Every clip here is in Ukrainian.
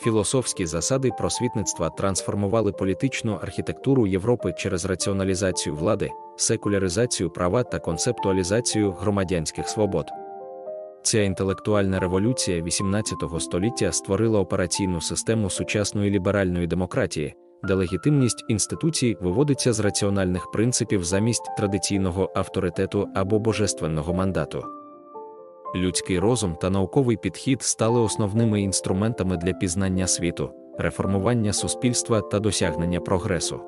Філософські засади просвітництва трансформували політичну архітектуру Європи через раціоналізацію влади, секуляризацію права та концептуалізацію громадянських свобод. Ця інтелектуальна революція XVIII століття створила операційну систему сучасної ліберальної демократії, де легітимність інституцій виводиться з раціональних принципів замість традиційного авторитету або божественного мандату. Людський розум та науковий підхід стали основними інструментами для пізнання світу, реформування суспільства та досягнення прогресу.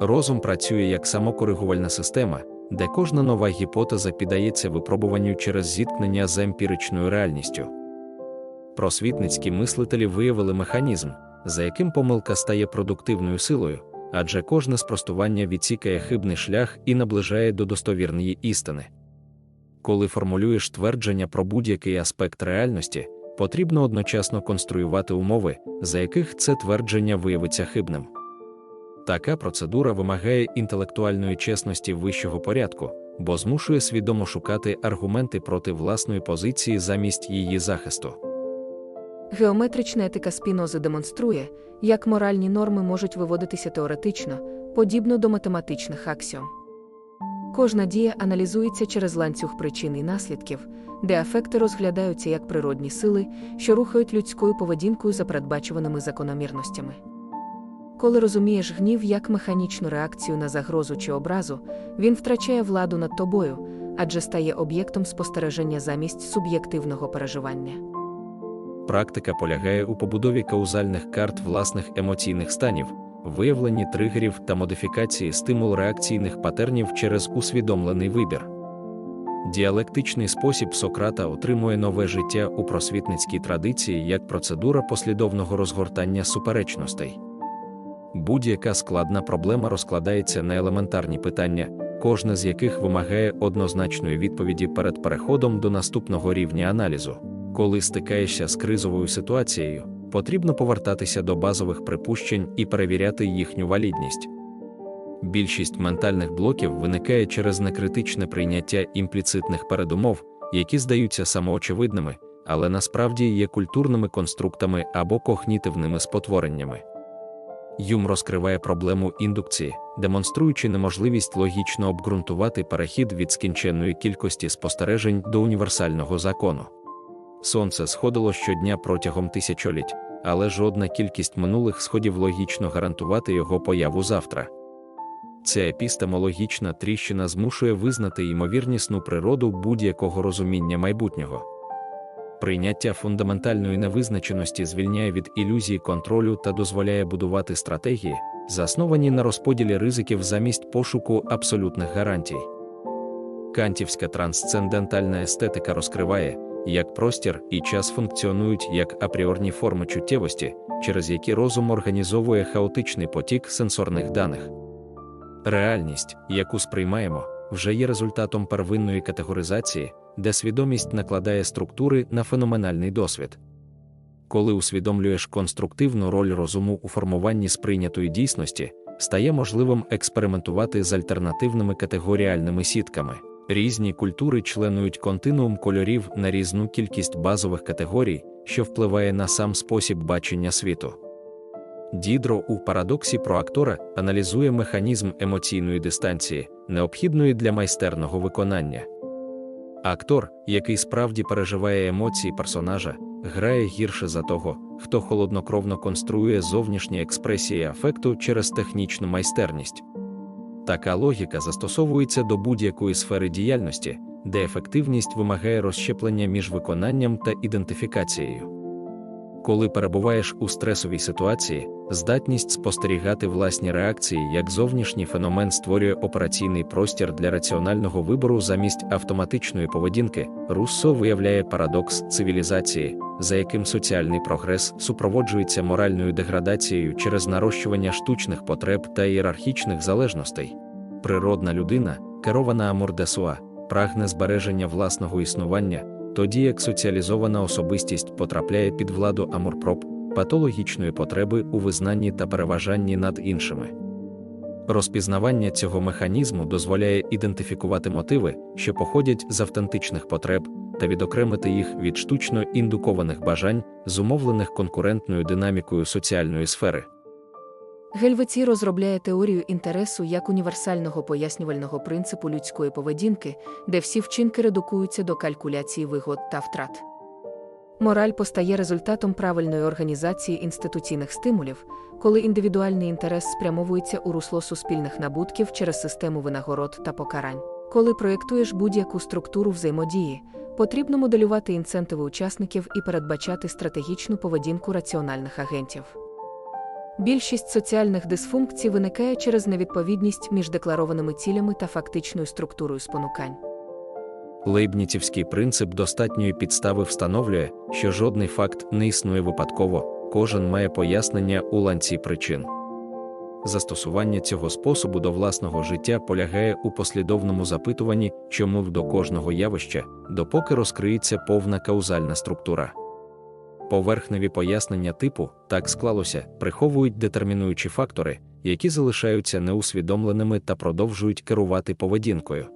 Розум працює як самокоригувальна система, де кожна нова гіпотеза піддається випробуванню через зіткнення з емпіричною реальністю. Просвітницькі мислителі виявили механізм, за яким помилка стає продуктивною силою, адже кожне спростування відсікає хибний шлях і наближає до достовірної істини. Коли формулюєш твердження про будь-який аспект реальності, потрібно одночасно конструювати умови, за яких це твердження виявиться хибним. Така процедура вимагає інтелектуальної чесності вищого порядку, бо змушує свідомо шукати аргументи проти власної позиції замість її захисту. Геометрична етика Спінози демонструє, як моральні норми можуть виводитися теоретично, подібно до математичних аксіом. Кожна дія аналізується через ланцюг причин і наслідків, де афекти розглядаються як природні сили, що рухають людською поведінкою за передбачуваними закономірностями. Коли розумієш гнів як механічну реакцію на загрозу чи образу, він втрачає владу над тобою, адже стає об'єктом спостереження замість суб'єктивного переживання. Практика полягає у побудові каузальних карт власних емоційних станів, виявленні тригерів та модифікації стимул реакційних патернів через усвідомлений вибір. Діалектичний спосіб Сократа отримує нове життя у просвітницькій традиції як процедура послідовного розгортання суперечностей. Будь-яка складна проблема розкладається на елементарні питання, кожне з яких вимагає однозначної відповіді перед переходом до наступного рівня аналізу. Коли стикаєшся з кризовою ситуацією, потрібно повертатися до базових припущень і перевіряти їхню валідність. Більшість ментальних блоків виникає через некритичне прийняття імпліцитних передумов, які здаються самоочевидними, але насправді є культурними конструктами або когнітивними спотвореннями. Юм розкриває проблему індукції, демонструючи неможливість логічно обґрунтувати перехід від скінченної кількості спостережень до універсального закону. Сонце сходило щодня протягом тисячоліть, але жодна кількість минулих сходів логічно гарантувати його появу завтра. Ця епістемологічна тріщина змушує визнати ймовірнісну природу будь-якого розуміння майбутнього. Прийняття фундаментальної невизначеності звільняє від ілюзії контролю та дозволяє будувати стратегії, засновані на розподілі ризиків замість пошуку абсолютних гарантій. Кантівська трансцендентальна естетика розкриває, як простір і час функціонують як апріорні форми чуттєвості, через які розум організовує хаотичний потік сенсорних даних. Реальність, яку сприймаємо, вже є результатом первинної категоризації, де свідомість накладає структури на феноменальний досвід. Коли усвідомлюєш конструктивну роль розуму у формуванні сприйнятої дійсності, стає можливим експериментувати з альтернативними категоріальними сітками. Різні культури членують континуум кольорів на різну кількість базових категорій, що впливає на сам спосіб бачення світу. Дідро у парадоксі про актора аналізує механізм емоційної дистанції, необхідної для майстерного виконання. Актор, який справді переживає емоції персонажа, грає гірше за того, хто холоднокровно конструює зовнішні експресії афекту через технічну майстерність. Така логіка застосовується до будь-якої сфери діяльності, де ефективність вимагає розщеплення між виконанням та ідентифікацією. Коли перебуваєш у стресовій ситуації, здатність спостерігати власні реакції як зовнішній феномен створює операційний простір для раціонального вибору замість автоматичної поведінки. Руссо виявляє парадокс цивілізації, за яким соціальний прогрес супроводжується моральною деградацією через нарощування штучних потреб та ієрархічних залежностей. Природна людина, керована амурдесуа, прагне збереження власного існування тоді як соціалізована особистість потрапляє під владу амурпроп, патологічної потреби у визнанні та переважанні над іншими. Розпізнавання цього механізму дозволяє ідентифікувати мотиви, що походять з автентичних потреб, та відокремити їх від штучно індукованих бажань, зумовлених конкурентною динамікою соціальної сфери. Гельвеці розробляє теорію інтересу як універсального пояснювального принципу людської поведінки, де всі вчинки редукуються до калькуляції вигод та втрат. Мораль постає результатом правильної організації інституційних стимулів, коли індивідуальний інтерес спрямовується у русло суспільних набутків через систему винагород та покарань. Коли проєктуєш будь-яку структуру взаємодії, потрібно моделювати інцентиви учасників і передбачати стратегічну поведінку раціональних агентів. Більшість соціальних дисфункцій виникає через невідповідність між декларованими цілями та фактичною структурою спонукань. Лейбнітівський принцип достатньої підстави встановлює, що жодний факт не існує випадково, кожен має пояснення у ланці причин. Застосування цього способу до власного життя полягає у послідовному запитуванні, чому до кожного явища, допоки розкриється повна каузальна структура. Поверхневі пояснення типу так склалося, приховують детермінуючі фактори, які залишаються неусвідомленими та продовжують керувати поведінкою.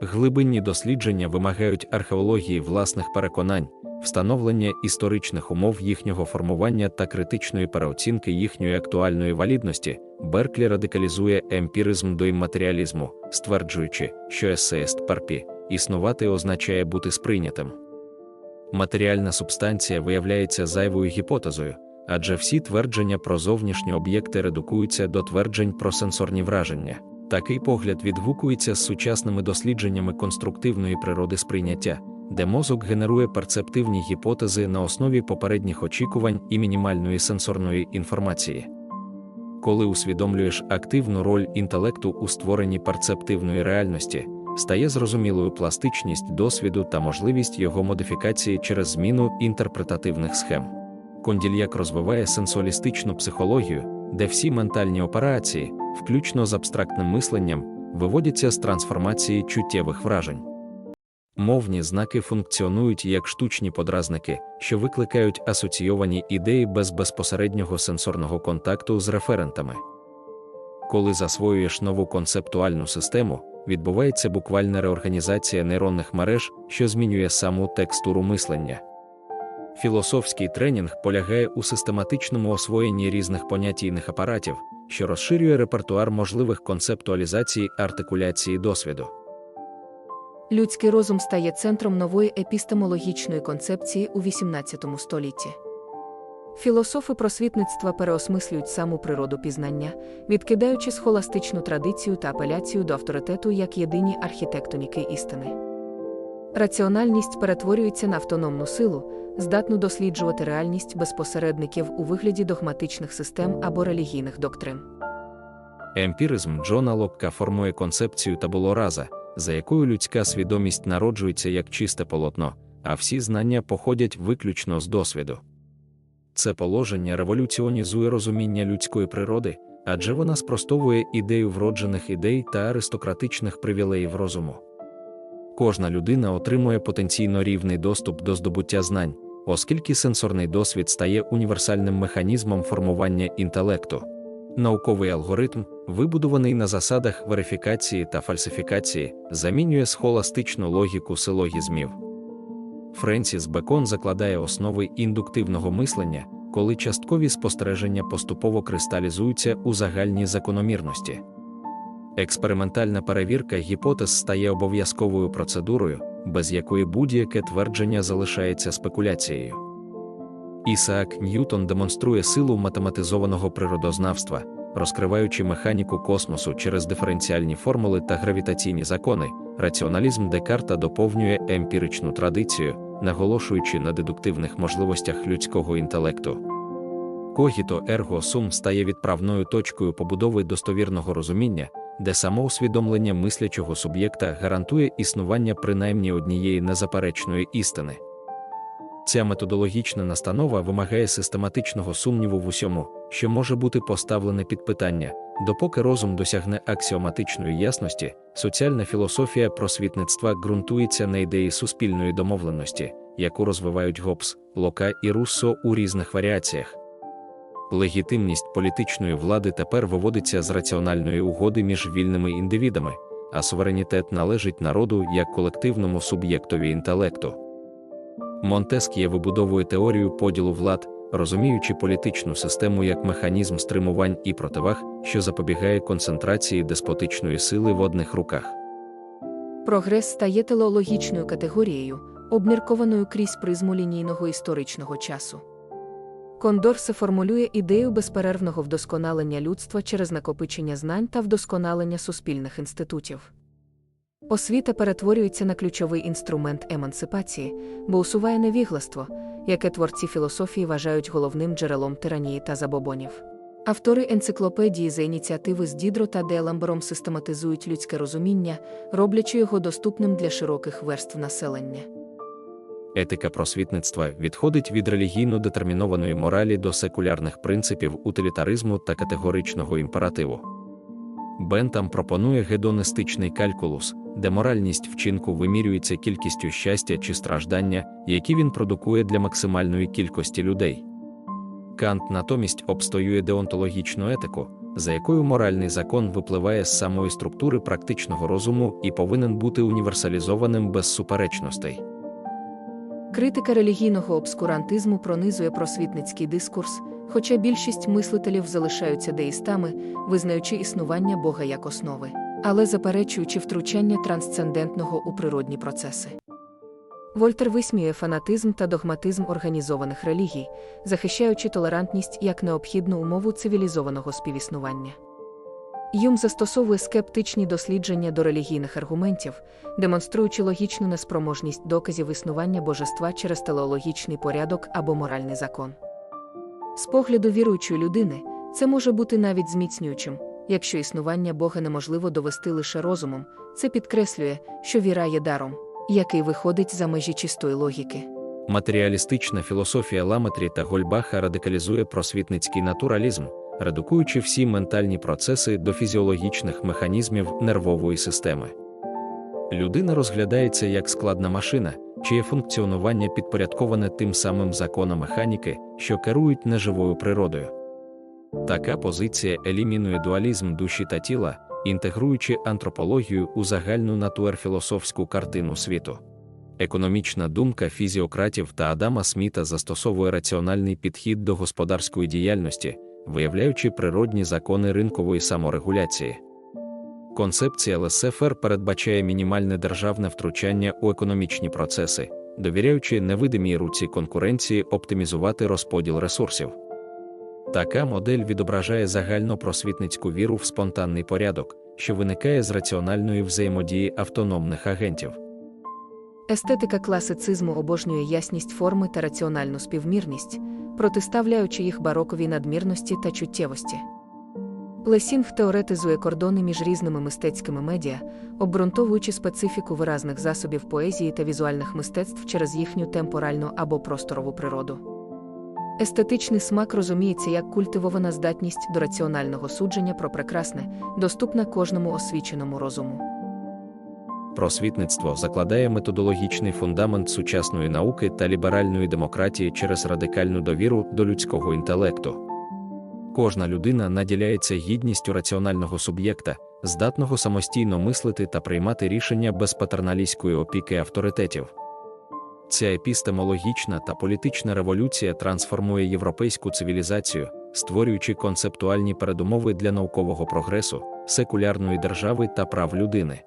Глибинні дослідження вимагають археології власних переконань, встановлення історичних умов їхнього формування та критичної переоцінки їхньої актуальної валідності. Берклі радикалізує емпіризм до імматеріалізму, стверджуючи, що есеїст парпі існувати означає бути сприйнятим. Матеріальна субстанція виявляється зайвою гіпотезою, адже всі твердження про зовнішні об'єкти редукуються до тверджень про сенсорні враження. Такий погляд відгукується з сучасними дослідженнями конструктивної природи сприйняття, де мозок генерує перцептивні гіпотези на основі попередніх очікувань і мінімальної сенсорної інформації. Коли усвідомлюєш активну роль інтелекту у створенні перцептивної реальності, стає зрозумілою пластичність досвіду та можливість його модифікації через зміну інтерпретативних схем. Кондільяк розвиває сенсуалістичну психологію, де всі ментальні операції, включно з абстрактним мисленням, виводяться з трансформації чуттєвих вражень. Мовні знаки функціонують як штучні подразники, що викликають асоційовані ідеї без безпосереднього сенсорного контакту з референтами. Коли засвоюєш нову концептуальну систему, відбувається буквальна реорганізація нейронних мереж, що змінює саму текстуру мислення. Філософський тренінг полягає у систематичному освоєнні різних понятійних апаратів, що розширює репертуар можливих концептуалізацій артикуляції досвіду. Людський розум стає центром нової епістемологічної концепції у XVIII столітті. Філософи просвітництва переосмислюють саму природу пізнання, відкидаючи схоластичну традицію та апеляцію до авторитету як єдині архітектоніки істини. Раціональність перетворюється на автономну силу, здатну досліджувати реальність без посередників у вигляді догматичних систем або релігійних доктрин. Емпіризм Джона Локка формує концепцію табулораза, за якою людська свідомість народжується як чисте полотно, а всі знання походять виключно з досвіду. Це положення революціонізує розуміння людської природи, адже вона спростовує ідею вроджених ідей та аристократичних привілеїв розуму. Кожна людина отримує потенційно рівний доступ до здобуття знань, оскільки сенсорний досвід стає універсальним механізмом формування інтелекту. Науковий алгоритм, вибудований на засадах верифікації та фальсифікації, замінює схоластичну логіку силогізмів. Френсіс Бекон закладає основи індуктивного мислення, коли часткові спостереження поступово кристалізуються у загальні закономірності. Експериментальна перевірка гіпотез стає обов'язковою процедурою, без якої будь-яке твердження залишається спекуляцією. Ісаак Ньютон демонструє силу математизованого природознавства, розкриваючи механіку космосу через диференціальні формули та гравітаційні закони. Раціоналізм Декарта доповнює емпіричну традицію, наголошуючи на дедуктивних можливостях людського інтелекту. Когіто ерго сум стає відправною точкою побудови достовірного розуміння, де самоусвідомлення мислячого суб'єкта гарантує існування принаймні однієї незаперечної істини. Ця методологічна настанова вимагає систематичного сумніву в усьому, що може бути поставлене під питання, допоки розум досягне аксіоматичної ясності, соціальна філософія просвітництва ґрунтується на ідеї суспільної домовленості, яку розвивають Гоббс, Лока і Руссо у різних варіаціях. Легітимність політичної влади тепер виводиться з раціональної угоди між вільними індивідами, а суверенітет належить народу як колективному суб'єктові інтелекту. Монтеск'є вибудовує теорію поділу влад, розуміючи політичну систему як механізм стримувань і противаг, що запобігає концентрації деспотичної сили в одних руках. Прогрес стає телеологічною категорією, обміркованою крізь призму лінійного історичного часу. Кондорсе формулює ідею безперервного вдосконалення людства через накопичення знань та вдосконалення суспільних інститутів. Освіта перетворюється на ключовий інструмент емансипації, бо усуває невігластво, яке творці філософії вважають головним джерелом тиранії та забобонів. Автори енциклопедії за ініціативи з Дідро та Деламбером систематизують людське розуміння, роблячи його доступним для широких верств населення. Етика просвітництва відходить від релігійно детермінованої моралі до секулярних принципів утилітаризму та категоричного імперативу. Бентам пропонує гедонистичний калькулус, де моральність вчинку вимірюється кількістю щастя чи страждання, які він продукує для максимальної кількості людей. Кант натомість обстоює деонтологічну етику, за якою моральний закон випливає з самої структури практичного розуму і повинен бути універсалізованим без суперечностей. Критика релігійного обскурантизму пронизує просвітницький дискурс, хоча більшість мислителів залишаються деїстами, визнаючи існування Бога як основи, але заперечуючи втручання трансцендентного у природні процеси. Вольтер висміює фанатизм та догматизм організованих релігій, захищаючи толерантність як необхідну умову цивілізованого співіснування. Юм застосовує скептичні дослідження до релігійних аргументів, демонструючи логічну неспроможність доказів існування божества через телеологічний порядок або моральний закон. З погляду віруючої людини, це може бути навіть зміцнюючим, якщо існування Бога неможливо довести лише розумом, це підкреслює, що віра є даром, який виходить за межі чистої логіки. Матеріалістична філософія Ламетрі та Гольбаха радикалізує просвітницький натуралізм, редукуючи всі ментальні процеси до фізіологічних механізмів нервової системи. Людина розглядається як складна машина, чиє функціонування підпорядковане тим самим законам механіки, що керують неживою природою. Така позиція елімінує дуалізм душі та тіла, інтегруючи антропологію у загальну натуерфілософську картину світу. Економічна думка фізіократів та Адама Сміта застосовує раціональний підхід до господарської діяльності, виявляючи природні закони ринкової саморегуляції. Концепція ЛСФР передбачає мінімальне державне втручання у економічні процеси, довіряючи невидимій руці конкуренції оптимізувати розподіл ресурсів. Така модель відображає загальнопросвітницьку віру в спонтанний порядок, що виникає з раціональної взаємодії автономних агентів. Естетика класицизму обожнює ясність форми та раціональну співмірність, протиставляючи їх бароковій надмірності та чуттєвості. Лесінг теоретизує кордони між різними мистецькими медіа, обґрунтовуючи специфіку виразних засобів поезії та візуальних мистецтв через їхню темпоральну або просторову природу. Естетичний смак розуміється як культивована здатність до раціонального судження про прекрасне, доступна кожному освіченому розуму. Просвітництво закладає методологічний фундамент сучасної науки та ліберальної демократії через радикальну довіру до людського інтелекту. Кожна людина наділяється гідністю раціонального суб'єкта, здатного самостійно мислити та приймати рішення без патерналістської опіки авторитетів. Ця епістемологічна та політична революція трансформує європейську цивілізацію, створюючи концептуальні передумови для наукового прогресу, секулярної держави та прав людини.